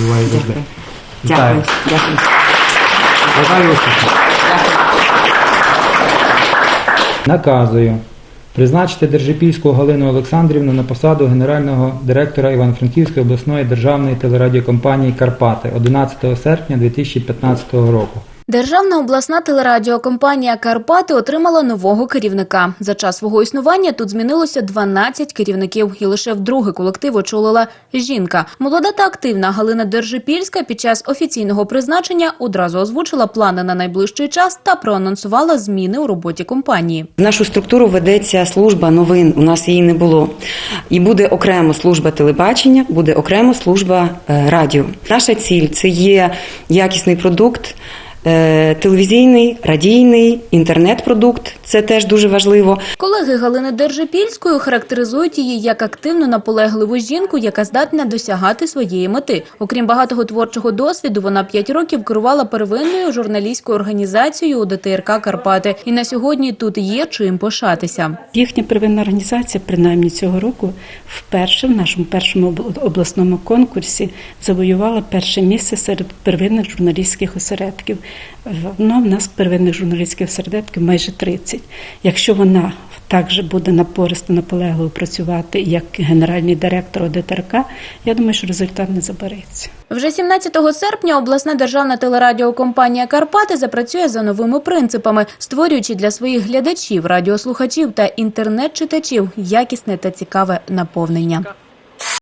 буває завжди. Дякую. Дякую. Дякую. Наказую призначити Держипільську Галину Олександрівну на посаду генерального директора Івано-Франківської обласної державної телерадіокомпанії Карпати 11 серпня 2015 року. Державна обласна телерадіокомпанія Карпати отримала нового керівника. За час свого існування тут змінилося 12 керівників, і лише вдруге колектив очолила жінка. Молода та активна Галина Держипільська під час офіційного призначення одразу озвучила плани на найближчий час та проанонсувала зміни у роботі компанії. В нашу структуру ведеться служба новин. У нас її не було. І буде окремо служба телебачення, буде окремо служба е, радіо. Наша ціль це є якісний продукт. Е, Телевізійний, радійний, інтернет-продукт це теж дуже важливо. Колеги Галини Держипільської характеризують її як активну наполегливу жінку, яка здатна досягати своєї мети. Окрім багатого творчого досвіду, вона п'ять років керувала первинною журналістською організацією у ДТРК Карпати. І на сьогодні тут є чим пишатися. Їхня первинна організація, принаймні цього року, вперше в нашому першому обласному конкурсі завоювала перше місце серед первинних журналістських осередків. Ну, в нас первинних журналістських осередків майже 30. Якщо вона також буде напористо наполегливо працювати як генеральний директор ОДТРК, я думаю, що результат не забереться. Вже 17 серпня обласна державна телерадіокомпанія Карпати запрацює за новими принципами, створюючи для своїх глядачів, радіослухачів та інтернет-читачів якісне та цікаве наповнення.